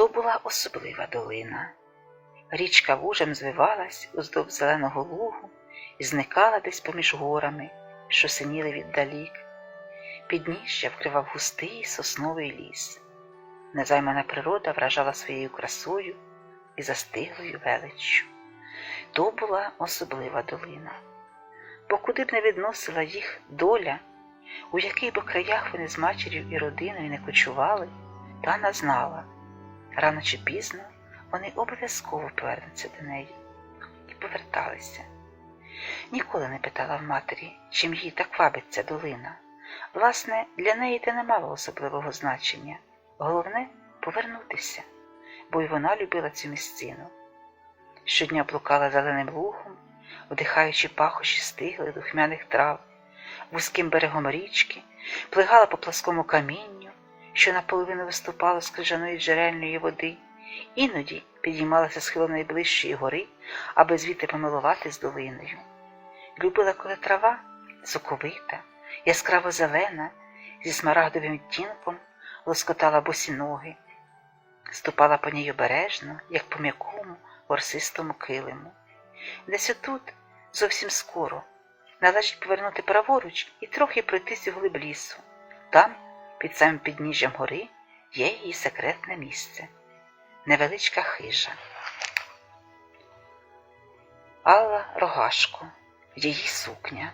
То була особлива долина. Річка вужем звивалась уздовж зеленого лугу і зникала десь поміж горами, що синіли віддалік. Підніжжя вкривав густий сосновий ліс. Незаймана природа вражала своєю красою і застиглою величчю. То була особлива долина. Бо куди б не відносила їх доля, у яких би краях вони з матір'ю і родиною не кочували, Тана знала, рано чи пізно вони обов'язково повернуться до неї і поверталися. Ніколи не питала в матері, чим їй так вабить ця долина. Власне, для неї те не мало особливого значення. Головне повернутися, бо й вона любила цю місцину. Щодня блукала зеленим лугом, вдихаючи пахощі стиглих духмяних трав, вузьким берегом річки, плигала по пласкому камінню, що наполовину виступало з крижаної джерельної води, іноді підіймалася схилом найближчої гори, аби звідти помилувати з долиною. Любила, коли трава соковита, яскраво зелена, зі смарагдовим відтінком лоскотала босі ноги, ступала по ній обережно, як по м'якому, ворсистому килиму. Десь отут, зовсім скоро, належить повернути праворуч і трохи пройтись у глиб лісу. Там, під самим підніжжям гори, є її секретне місце невеличка хижа. Алла Рогашко, її сукня.